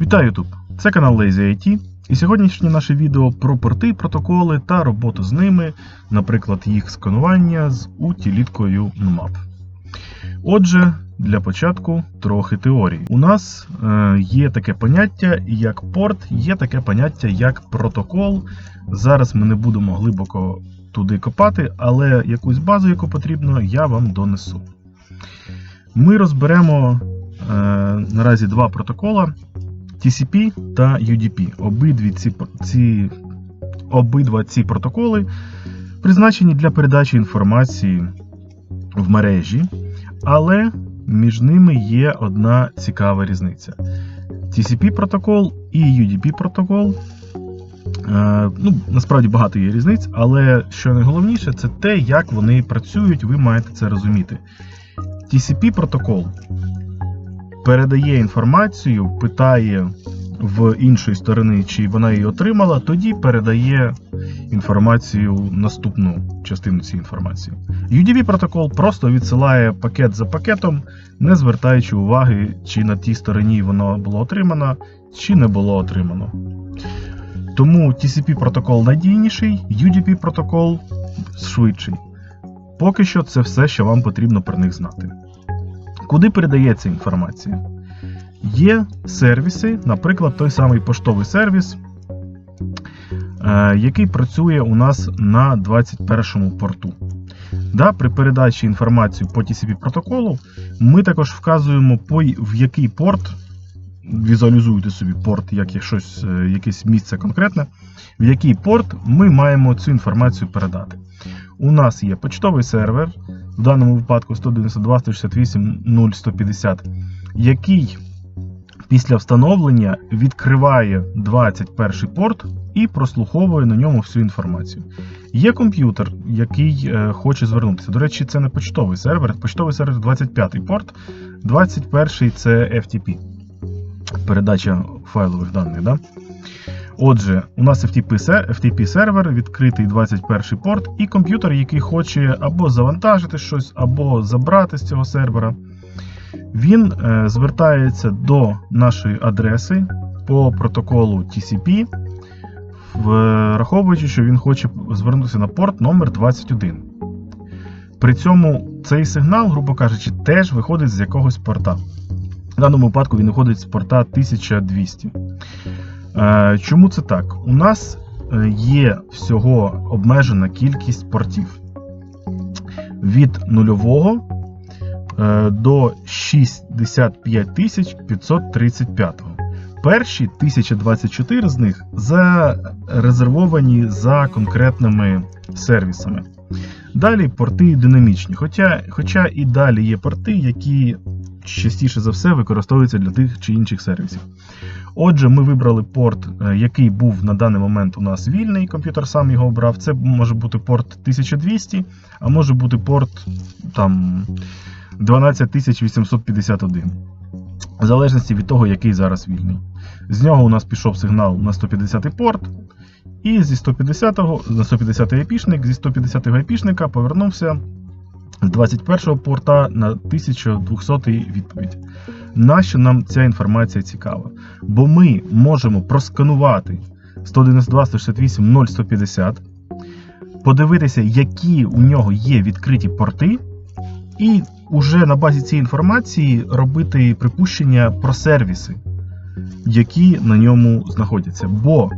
Вітаю YouTube! Це канал Lazy IT, і сьогоднішнє наше відео про порти, протоколи та роботу з ними, наприклад, їх сканування з утиліткою Nmap. Отже, для початку трохи теорії. У нас е, є таке поняття як порт, є таке поняття як протокол. Зараз ми не будемо глибоко туди копати, але якусь базу, яку потрібно, я вам донесу. Ми розберемо е, наразі два протокола. TCP та UDP. Обидві ці, ці, обидва ці протоколи призначені для передачі інформації в мережі, але між ними є одна цікава різниця. TCP протокол і UDP протокол. Е, ну, насправді багато є різниць, але що найголовніше, це те, як вони працюють, ви маєте це розуміти. TCP протокол передає інформацію, питає в іншої сторони, чи вона її отримала, тоді передає інформацію наступну частину цієї інформації. UDP протокол просто відсилає пакет за пакетом, не звертаючи уваги, чи на тій стороні воно було отримано, чи не було отримано. Тому TCP протокол надійніший, UDP протокол швидший. Поки що це все, що вам потрібно про них знати. Куди передається інформація? Є сервіси, наприклад, той самий поштовий сервіс, е, який працює у нас на 21 порту. Да, При передачі інформації по TCP протоколу ми також вказуємо, в який порт, візуалізуйте собі порт, як щось, е, якесь місце конкретне, в який порт ми маємо цю інформацію передати. У нас є почтовий сервер, в даному випадку 192.168.0.150, який після встановлення відкриває 21 порт і прослуховує на ньому всю інформацію. Є комп'ютер, який е, хоче звернутися. До речі, це не почтовий сервер. Почтовий сервер 25 порт, 21 це FTP. Передача файлових даних. Да? Отже, у нас FTP сервер, відкритий 21 порт, і комп'ютер, який хоче або завантажити щось, або забрати з цього сервера. Він е, звертається до нашої адреси по протоколу TCP, враховуючи, що він хоче звернутися на порт номер 21. При цьому цей сигнал, грубо кажучи, теж виходить з якогось порта. В даному випадку він виходить з порта 1200. Е, чому це так? У нас е, є всього обмежена кількість портів від нульового е, до 65 535. Перші 1024 з них зарезервовані за конкретними сервісами. Далі порти динамічні. Хоча, Хоча і далі є порти, які частіше за все використовуються для тих чи інших сервісів. Отже, ми вибрали порт, який був на даний момент у нас вільний, комп'ютер сам його обрав. Це може бути порт 1200, а може бути порт там 12851. В залежності від того, який зараз вільний. З нього у нас пішов сигнал на 150 порт. І зі 150 на 150 епішник, зі 150 епішника повернувся з 21 порта на 1200 відповідь. Нащо нам ця інформація цікава? Бо ми можемо просканувати 192, 168, 0150, подивитися, які у нього є відкриті порти, і уже на базі цієї інформації робити припущення про сервіси, які на ньому знаходяться. Бо,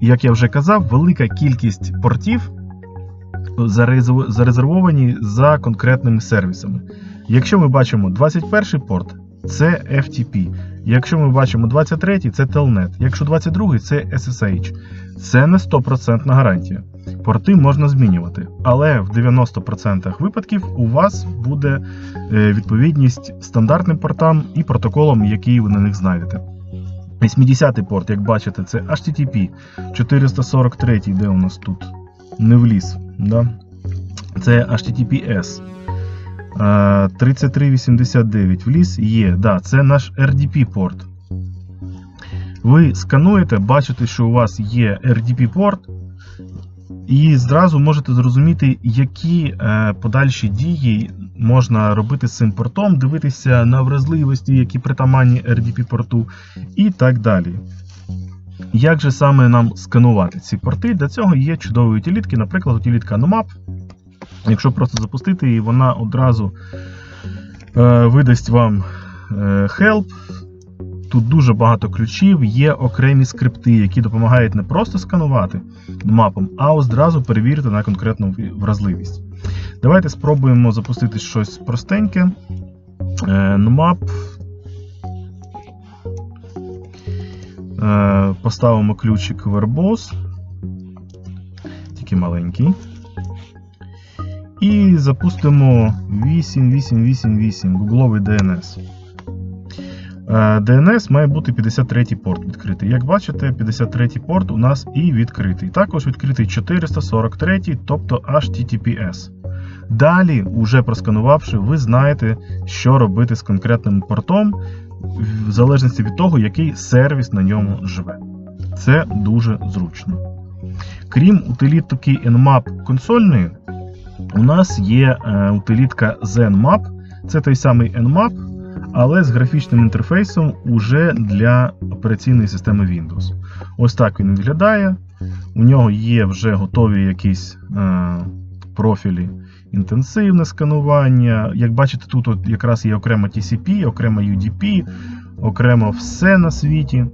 як я вже казав, велика кількість портів зарезервовані за конкретними сервісами. Якщо ми бачимо 21 порт, це FTP. Якщо ми бачимо 23 це Telnet. Якщо 22 це SSH. Це не 100% гарантія. Порти можна змінювати, але в 90% випадків у вас буде відповідність стандартним портам і протоколам, які ви на них знайдете. 80-й порт, як бачите, це HTTP 443, де у нас тут не вліз. Да? Це HTTPS. 3389 вліз є. Да, Це наш RDP порт. Ви скануєте, бачите, що у вас є RDP порт, і зразу можете зрозуміти, які е, подальші дії можна робити з цим портом, дивитися на вразливості, які притаманні RDP порту, і так далі. Як же саме нам сканувати ці порти? Для цього є чудові утилітки, наприклад, утилітка Nomap. Якщо просто запустити її, вона одразу е, видасть вам е, help. Тут дуже багато ключів, є окремі скрипти, які допомагають не просто сканувати мапом, а одразу перевірити на конкретну вразливість. Давайте спробуємо запустити щось простеньке. Е, Поставимо ключик Verbose. Тільки маленький. І запустимо 8888 гугловий DNS. Е, DNS має бути 53 порт відкритий. Як бачите, 53 порт у нас і відкритий. Також відкритий 443, тобто HTTPS. Далі, уже просканувавши, ви знаєте, що робити з конкретним портом, в залежності від того, який сервіс на ньому живе. Це дуже зручно. Крім утилітки Nmap консольної, у нас є е, утилітка ZenMap. Це той самий Nmap, але з графічним інтерфейсом уже для операційної системи Windows. Ось так він виглядає. У нього є вже готові якісь е, профілі інтенсивне сканування. Як бачите, тут от якраз є окремо TCP, окремо UDP, окремо все на світі.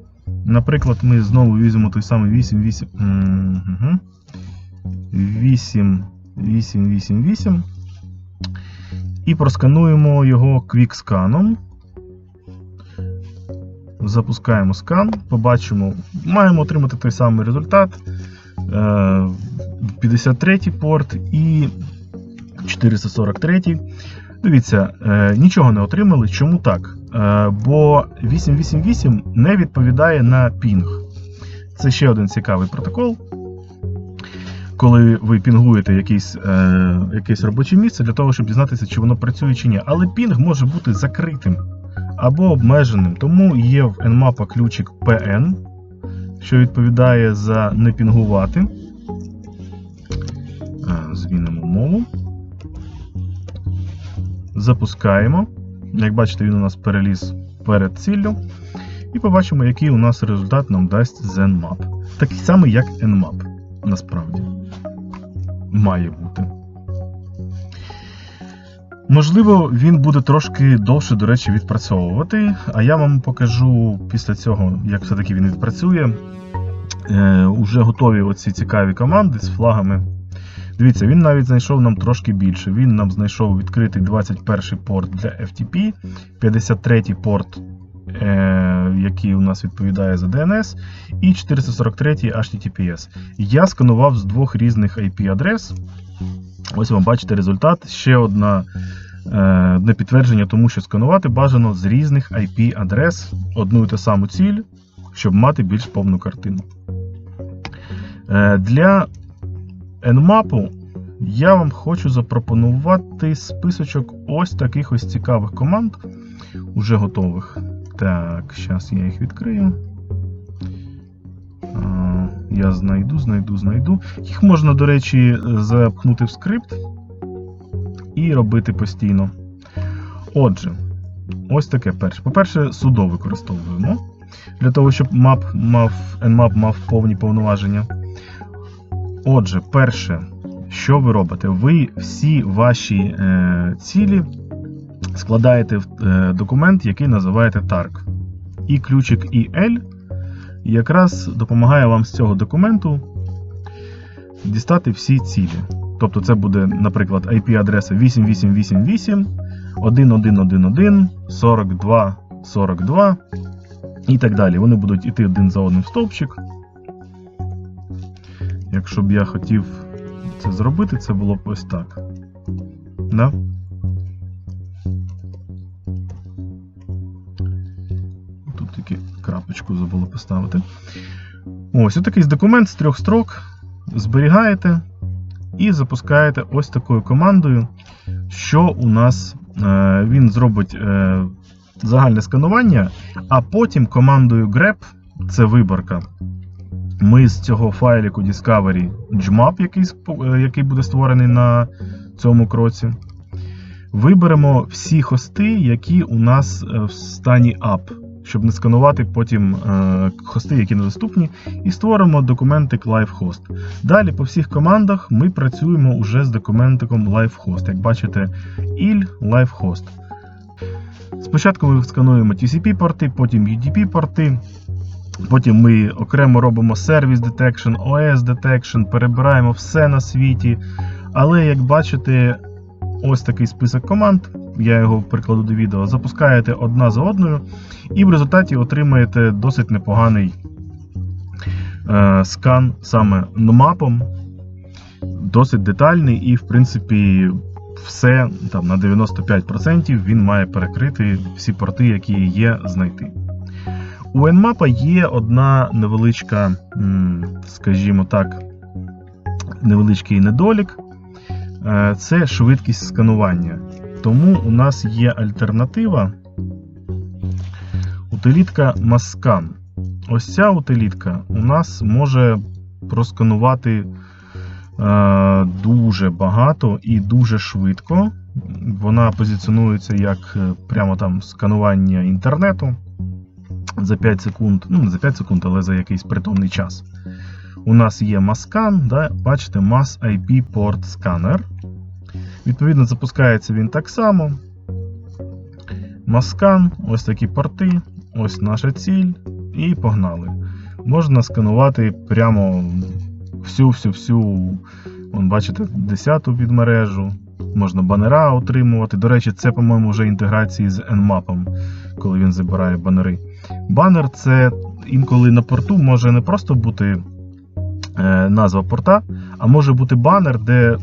Наприклад, ми знову візьмемо той самий 88. 8, 8, 8, 8 і проскануємо його квіксканом. Запускаємо скан, побачимо, маємо отримати той самий результат. 53 порт і 443. Дивіться, е, нічого не отримали. Чому так? Е, бо 888 не відповідає на пінг. Це ще один цікавий протокол. Коли ви пінгуєте якесь, е, якесь робоче місце для того, щоб дізнатися, чи воно працює чи ні. Але пінг може бути закритим або обмеженим. Тому є в Nmap ключик PN, що відповідає за не пінгувати. Е, Змінимо мову. Запускаємо. Як бачите, він у нас переліз перед ціллю. І побачимо, який у нас результат нам дасть ZenMap. Такий самий, як Nmap, насправді. Має бути. Можливо, він буде трошки довше, до речі, відпрацьовувати, а я вам покажу після цього, як все-таки він відпрацює. Е, Уже готові оці цікаві команди з флагами. Дивіться, він навіть знайшов нам трошки більше. Він нам знайшов відкритий 21 порт для FTP, 53 порт, е, який у нас відповідає за DNS, і 443 HTTPS. Я сканував з двох різних IP-адрес. Ось вам бачите результат. Ще одна, е, одне підтвердження, тому що сканувати бажано з різних IP-адрес одну і ту саму ціль, щоб мати більш повну картину. Е, для Nmap я вам хочу запропонувати списочок ось таких ось цікавих команд, уже готових. Так, зараз я їх відкрию. Я знайду, знайду, знайду. Їх можна, до речі, запхнути в скрипт і робити постійно. Отже, ось таке перше. По-перше, судо використовуємо. Для того, щоб map мав, Nmap мав повні повноваження. Отже, перше, що ви робите? Ви всі ваші е, цілі складаєте в е, документ, який називаєте TARG. І ключик EL якраз допомагає вам з цього документу дістати всі цілі. Тобто це буде, наприклад, IP-адреса 8888, 1111, 42, 42 і так далі. Вони будуть йти один за одним стовпчик. Якщо б я хотів це зробити, це було б ось так. Да? Тут тільки крапочку забули поставити. Ось отакий документ з трьох строк. Зберігаєте і запускаєте ось такою командою, що у нас е, він зробить е, загальне сканування, а потім командою grep, це виборка. Ми з цього файліку Discovery Jmap, який, який буде створений на цьому кроці. Виберемо всі хости, які у нас е, в стані up, щоб не сканувати потім е, хости, які недоступні, і створимо документик LiveHost. Далі по всіх командах ми працюємо уже з документиком LiveHost. Як бачите, il LiveHost. Спочатку ми скануємо TCP-порти, потім UDP-порти. Потім ми окремо робимо Service Detection, OS Detection, перебираємо все на світі. Але як бачите, ось такий список команд, я його прикладу до відео, запускаєте одна за одною, і в результаті отримаєте досить непоганий е, скан саме нмапом, досить детальний, і, в принципі, все там, на 95% він має перекрити всі порти, які є, знайти. У Nmap є одна невеличка, скажімо так, невеличкий недолік. Е, Це швидкість сканування. Тому у нас є альтернатива. Утилітка Mascan. Ось ця утилітка у нас може просканувати е, дуже багато і дуже швидко. Вона позиціонується як е, прямо там сканування інтернету за 5 секунд, ну не за 5 секунд, але за якийсь притомний час. У нас є Mascan, да, бачите, Mass IP Port Scanner. Відповідно, запускається він так само. Mascan, ось такі порти, ось наша ціль, і погнали. Можна сканувати прямо всю-всю-всю, бачите, 10-ту підмережу. Можна банера отримувати. До речі, це, по-моєму, вже інтеграції з Nmap, коли він забирає банери. Банер це інколи на порту може не просто бути е, назва порта, а може бути банер, де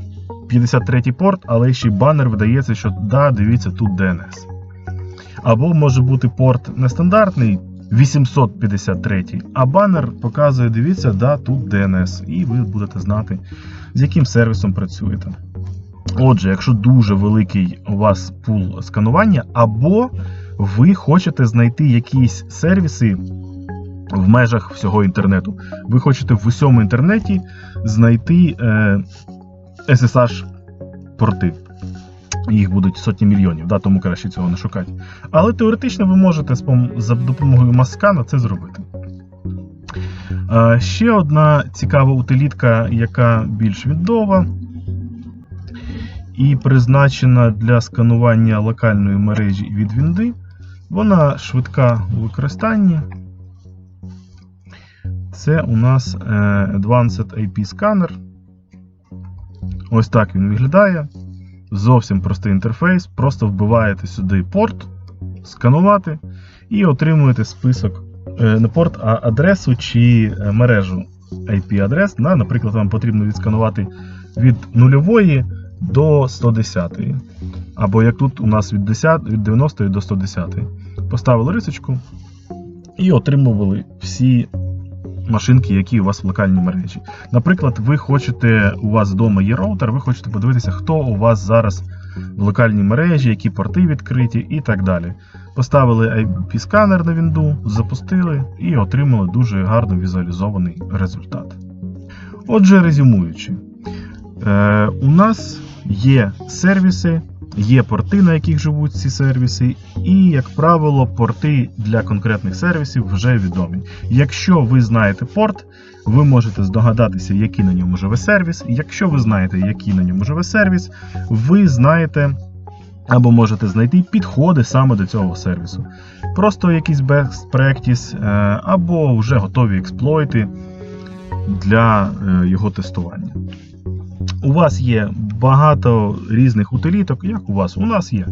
53-й порт, але ще й банер видається, що да, дивіться, тут DNS. Або може бути порт нестандартний 853, а банер показує, дивіться, да, тут DNS. І ви будете знати, з яким сервісом працюєте. Отже, якщо дуже великий у вас пул сканування, або ви хочете знайти якісь сервіси в межах всього інтернету. Ви хочете в усьому інтернеті знайти е, SSH-порти. Їх будуть сотні мільйонів, да, тому краще цього не шукати. Але теоретично ви можете за допомогою маскана це зробити. Е, ще одна цікава утилітка, яка більш відома і призначена для сканування локальної мережі від Вінди. Вона швидка у використанні. Це у нас е, Advanced IP Scanner. Ось так він виглядає. Зовсім простий інтерфейс. Просто вбиваєте сюди порт, сканувати, і отримуєте список е, не порт, а адресу чи е, мережу IP-адрес. Наприклад, вам потрібно відсканувати від нульової до 110. Або як тут у нас від 10, від 90 до 110. Поставили рисочку і отримували всі машинки, які у вас в локальній мережі. Наприклад, ви хочете, у вас вдома є роутер, ви хочете подивитися, хто у вас зараз в локальній мережі, які порти відкриті і так далі. Поставили IP-сканер на вінду, запустили і отримали дуже гарно візуалізований результат. Отже, резюмуючи, е, у нас є сервіси, є порти, на яких живуть ці сервіси, і, як правило, порти для конкретних сервісів вже відомі. Якщо ви знаєте порт, ви можете здогадатися, який на ньому живе сервіс. Якщо ви знаєте, який на ньому живе сервіс, ви знаєте. Або можете знайти підходи саме до цього сервісу. Просто якийсь best practice, е, або вже готові експлойти для е, його тестування. У вас є багато різних утиліток, як у вас? У нас є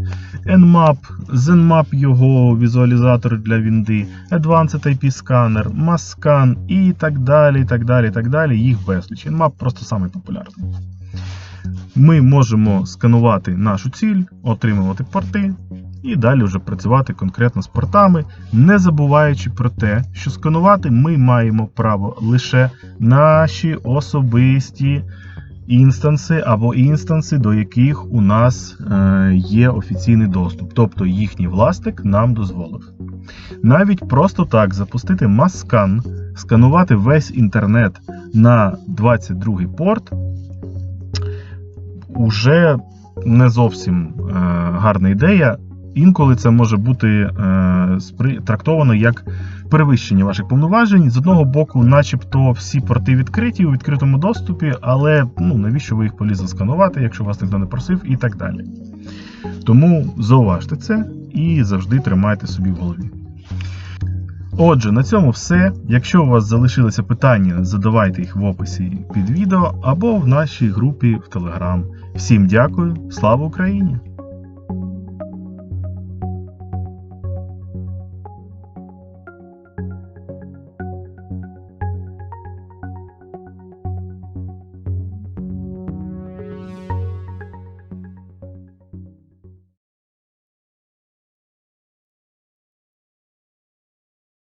Nmap, ZenMap, його візуалізатор для Вінди, Advanced IP Scanner, Mascan і так далі. і так далі, і так далі. Їх безліч. Nmap просто самий популярний. Ми можемо сканувати нашу ціль, отримувати порти і далі вже працювати конкретно з портами, не забуваючи про те, що сканувати ми маємо право лише наші особисті інстанси або інстанси, до яких у нас е, є офіційний доступ, тобто їхній власник нам дозволив. Навіть просто так запустити маскан, сканувати весь інтернет на 22-й порт уже не зовсім е, гарна ідея. Інколи це може бути е, трактовано як перевищення ваших повноважень. З одного боку, начебто, всі порти відкриті у відкритому доступі, але ну, навіщо ви їх полізли сканувати, якщо вас ніхто не просив, і так далі. Тому зауважте це і завжди тримайте собі в голові. Отже, на цьому все. Якщо у вас залишилися питання, задавайте їх в описі під відео або в нашій групі в Telegram. Всім дякую, слава Україні!